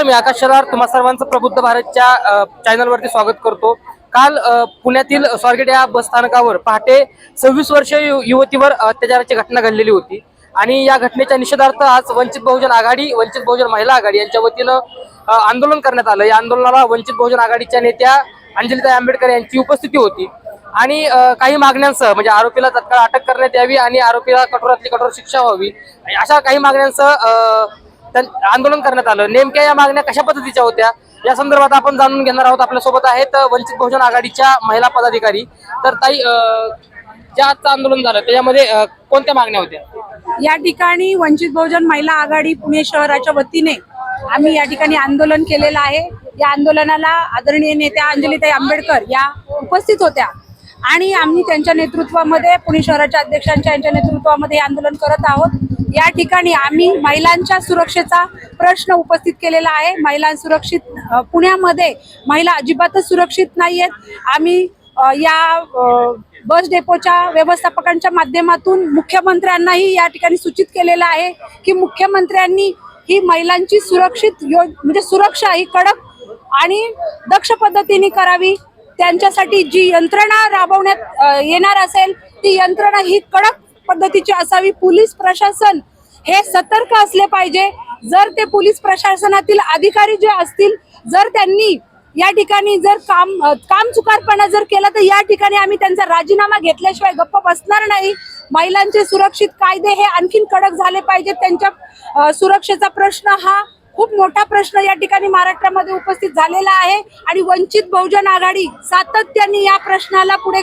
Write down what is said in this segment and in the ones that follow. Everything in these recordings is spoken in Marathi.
नमस्कार मी आकाश शरार तुम्हा सर्वांचं प्रबुद्ध भारतच्या चॅनलवरती स्वागत करतो. काल पुण्यातील स्वारगेट या बस स्थानकावर पहाटे सव्वीस वर्षीय युवतीवर अत्याचाराची घटना घडलेली होती. आणि या घटनेच्या निषेधार्थ आज वंचित बहुजन आघाडी वंचित बहुजन महिला आघाडी यांच्या वतीनं आंदोलन करण्यात आलं. या आंदोलनाला वंचित बहुजन आघाडीच्या नेत्या अंजलिताई आंबेडकर यांची उपस्थिती होती. आणि काही मागण्यांसह म्हणजे आरोपीला तत्काळ अटक करण्यात यावी आणि आरोपीला कठोरातली कठोर शिक्षा व्हावी अशा काही मागण्यांसह आंदोलन करण्यात आलं. नेमक्या या मागण्या कशा पद्धतीच्या होत्या? या संदर्भात आपण जाणून घेणार आहोत आपल्यासोबत आहेत वंचित बहुजन आघाडीच्या महिला पदाधिकारी. तर ताई ज्या आजचं आंदोलन झालं त्याच्यामध्ये कोणत्या मागण्या होत्या? या ठिकाणी वंचित बहुजन महिला आघाडी पुणे शहराच्या वतीने आम्ही या ठिकाणी आंदोलन केलेलं आहे. या आंदोलनाला आदरणीय नेत्या अंजलीताई आंबेडकर या उपस्थित होत्या. आणि आम्ही त्यांच्या नेतृत्वामध्ये पुणे शहराच्या अध्यक्षांच्या यांच्या नेतृत्वामध्ये हे आंदोलन करत आहोत. या ठिकाणी आम्ही महिलांच्या सुरक्षेचा प्रश्न उपस्थित केलेला आहे. महिला सुरक्षित पुण्यामध्ये महिला अजिबातच सुरक्षित नाही आहेत आम्ही या बस डेपोच्या व्यवस्थापकांच्या माध्यमातून मुख्यमंत्र्यांनाही या ठिकाणी सूचित केलेलं आहे की मुख्यमंत्र्यांनी ही महिलांची सुरक्षित यो म्हणजे सुरक्षा ही कडक आणि दक्ष पद्धतीने करावी. त्यांच्यासाठी जी यंत्रणा राबवण्यात येणार असेल ती यंत्रणा ही कडक पद्धतीची असावी. पोलीस प्रशासन हे सतर्क असले पाहिजे. जर ते पोलीस प्रशासनातील अधिकारी जे असतील जर त्यांनी या ठिकाणी जर काम काम चुकारपणा जर केला तर या ठिकाणी आम्ही त्यांचा राजीनामा घेतल्याशिवाय गप्प बसणार नाही. महिलांचे सुरक्षित कायदे हे आणखीन कडक झाले पाहिजेत. त्यांच्या सुरक्षेचा प्रश्न हा खूप मोठा प्रश्न या ठिकाणी महाराष्ट्रामध्ये उपस्थित झालेला आहे. आणि वंचित बहुजन आघाडी सातत्याने या प्रश्नाला पुढे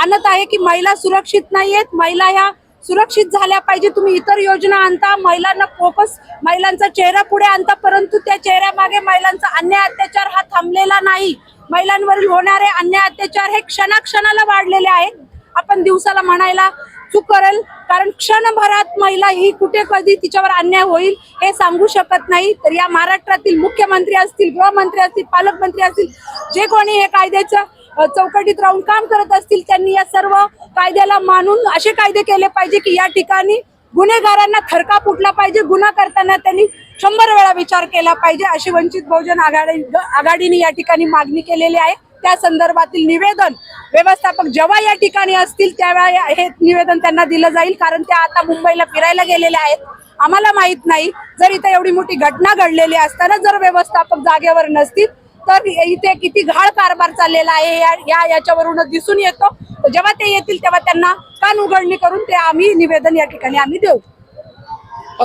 आणत आहे की महिला सुरक्षित नाहीयेत. महिला ह्या सुरक्षित झाल्या पाहिजे. तुम्ही इतर योजना आणता महिलांना फोकस महिलांचा चेहरा पुढे आणता परंतु त्या चेहऱ्यामागे महिलांचा अन्याय अत्याचार हा थांबलेला नाही. महिलांवरील होणारे अन्याय अत्याचार हे क्षणाक्षणाला वाढलेले आहेत. आपण दिवसाला म्हणायला चूक करेल. कारण क्षणभरात महिला ही कुठे कधी तिच्यावर अन्याय होईल हे सांगू शकत नाही. तर या महाराष्ट्रातील मुख्यमंत्री असतील गृहमंत्री असतील पालकमंत्री असतील जे कोणी हे कायद्याचं चौकटीत राहून काम करत असतील त्यांनी या सर्व कायद्याला मानून असे कायदे केले पाहिजे की या ठिकाणी गुन्हेगारांना थरका फुटला पाहिजे गुन्हा करताना त्यांनी शंभर वेळा विचार केला पाहिजे अशी वंचित बहुजन आघाडी आघाडीने या ठिकाणी मागणी केलेली आहे. त्या संदर्भातील निवेदन व्यवस्थापक जेव्हा या ठिकाणी असतील त्यावेळा हे निवेदन त्यांना दिलं जाईल कारण त्या आता मुंबईला फिरायला गेलेल्या आहेत. आम्हाला माहीत नाही. जर इथे एवढी मोठी घटना घडलेली असताना जर व्यवस्थापक जागेवर नसतील तर इथे किती घाळ कारभार चाललेला आहे या- याच्यावरूनच दिसून येतो. जेव्हा ते येतील तेव्हा त्यांना कान उघडणी करून ते आम्ही निवेदन या ठिकाणी आम्ही देऊ.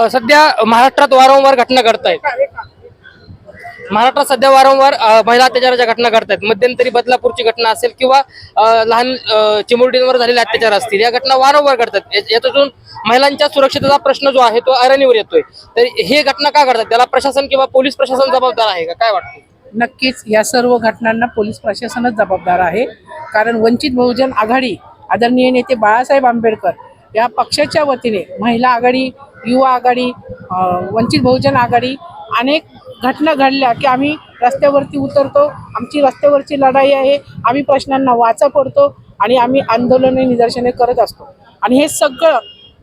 सध्या महाराष्ट्रात वारंवार घटना घडत आहेत महाराष्ट्रात सध्या वारंवार महिला अत्याचाराच्या घटना घडतात मध्यंतरी बदलापूरची घटना असेल किंवा लहान चिमुरडींवर झालेले अत्याचार असतील या घटना वारंवार घडतात. याच्यातून महिलांच्या सुरक्षतेचा प्रश्न जो आहे तो अरणीवर येतोय. तर हे घटना का घडतात? त्याला प्रशासन किंवा पोलीस प्रशासन जबाबदार आहे का? काय वाटतं? नक्कीच या सर्व घटनांना पोलीस प्रशासनच जबाबदार आहे. कारण वंचित बहुजन आघाडी आदरणीय नेते बाळासाहेब आंबेडकर या पक्षाच्या वतीने महिला आघाडी युवा आघाडी वंचित बहुजन आघाडी अनेक घटना घडल्या की आम्ही रस्त्यावरती उतरतो. आमची रस्त्यावरची लढाई आहे. आम्ही प्रश्नांना वाचा पडतो आणि आम्ही आंदोलने निदर्शने करत असतो. आणि हे सगळं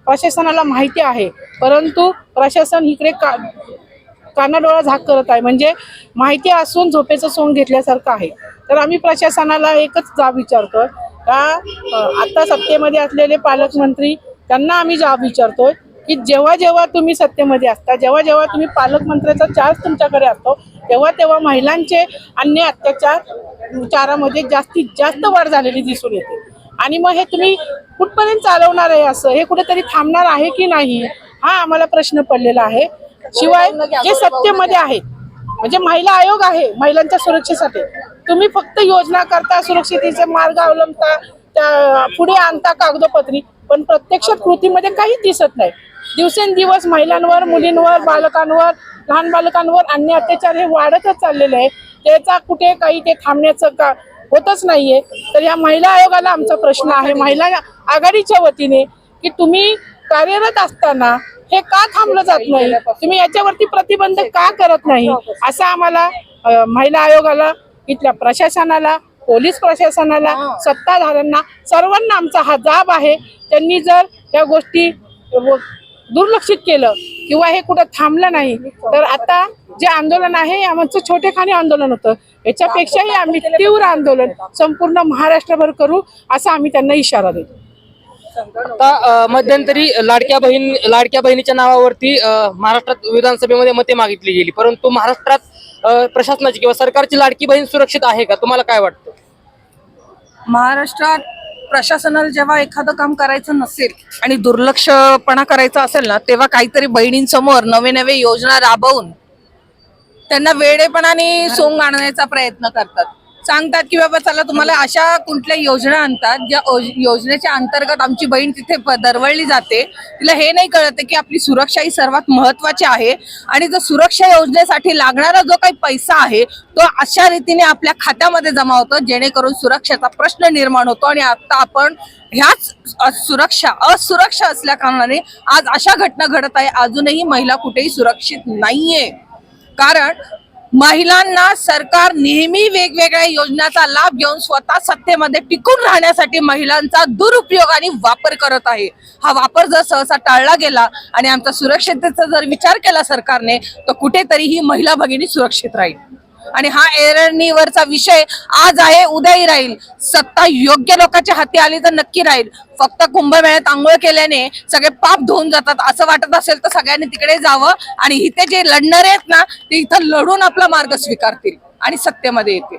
प्रशासनाला माहिती आहे. परंतु प्रशासन इकडे का कानाडोळा झाक करत आहे. म्हणजे माहिती असून झोपेचं सोंग घेतल्यासारखं आहे. तर आम्ही प्रशासनाला एकच जाब विचारतो का आत्ता सत्तेमध्ये असलेले पालकमंत्री त्यांना आम्ही जाब विचारतोय. की जेव्हा जेव्हा तुम्ही सत्तेमध्ये असता जेव्हा जेव्हा तुम्ही पालकमंत्र्याचा चार्ज तुमच्याकडे असतो तेव्हा तेव्हा महिलांचे अन्य अत्याचार चारामध्ये जास्तीत जास्त वाढ झालेली दिसून येते. आणि मग हे तुम्ही कुठपर्यंत चालवणार आहे असं हे कुठेतरी थांबणार आहे की नाही हा आम्हाला प्रश्न पडलेला आहे. शिवाय जे सत्तेमध्ये आहेत म्हणजे महिला आयोग आहे महिलांच्या सुरक्षेसाठी तुम्ही फक्त योजना करता सुरक्षितेचे मार्ग अवलंबता पुढे आणता कागदोपत्री पण प्रत्यक्षात कृतीमध्ये काहीच दिसत नाही. दिवसेंदिवस महिलांवर मुलींवर बालकांवर लहान बालकांवर अन्य अत्याचार हे वाढतच चाललेले आहे त्याचा कुठे काही ते थांबण्याचं का होतच नाहीये. तर या महिला आयोगाला आमचा प्रश्न आहे. महिला आघाडीच्या वतीने की तुम्ही कार्यरत असताना हे का थांबलं जात नाही? तुम्ही याच्यावरती प्रतिबंध का करत नाही? असं आम्हाला महिला आयोगाला इथल्या प्रशासनाला पोलीस प्रशासनाला सत्ताधाऱ्यांना सर्वांना आमचा हा जाब आहे. त्यांनी जर या गोष्टी दुर्लक्षित केलं. किंवा हे कुठं थांबलं नाही. तर आता जे आंदोलन आहे आमचं छोटेखानी आंदोलन होतं. याच्यापेक्षाही आम्ही तीव्र आंदोलन संपूर्ण महाराष्ट्रभर करू असा आम्ही त्यांना इशारा देतो. आता मध्यंतरी लाडक्या बहीण लाडक्या बहिणीच्या नावावरती महाराष्ट्रात विधानसभेमध्ये मते मागितली गेली. परंतु महाराष्ट्रात प्रशासनाची किंवा सरकारची लाडकी बहीण सुरक्षित आहे का? तुम्हाला काय वाटतं? महाराष्ट्रात प्रशासनाला जेव्हा एखादं काम करायचं नसेल आणि दुर्लक्षपणा करायचा असेल ना तेव्हा काहीतरी बहिणींसमोर नवे नवे योजना राबवून त्यांना वेडेपणाने सोंग आणण्याचा प्रयत्न करतात. सांगतात की बाबा चला तुम्हाला अशा कुठल्या योजना आणतात ज्या योजनेच्या अंतर्गत आमची बहीण तिथे दरवळली जाते. तिला हे नाही कळत की आपली सुरक्षा ही सर्वात महत्वाची आहे. आणि जो सुरक्षा योजनेसाठी लागणारा जो काही पैसा आहे तो अशा रीतीने आपल्या खात्यामध्ये जमा होतो जेणेकरून सुरक्षेचा प्रश्न निर्माण होतो. आणि आता आपण ह्याच सुरक्षा असुरक्षा असल्या कारणाने आज अशा घटना घडत आहे. अजूनही महिला कुठेही सुरक्षित नाहीये. कारण महिलांना सरकार नेहमी वेगवेगळ्या योजनाचा लाभ घेऊन स्वतः सत्तेमध्ये टिकून राहण्यासाठी महिलांचा दुरुपयोग आणि वापर करत आहे. हा वापर जर सहसा टाळला गेला आणि आमच्या सुरक्षिततेचा जर विचार केला सरकारने तर कुठेतरी ही महिला भगिनी सुरक्षित राहील. आणि हा एरणीवरचा विषय आज आहे उद्याही राहील. सत्ता योग्य लोकांच्या हाती आली तर नक्की राहील. फक्त कुंभमेळ्यात आंघोळ केल्याने सगळे पाप धुवून जातात. असं वाटत असेल तर सगळ्यांनी तिकडे जावं आणि इथे जे लढणारे आहेत ना ते इथं लढून आपला मार्ग स्वीकारतील आणि सत्तेमध्ये येतील.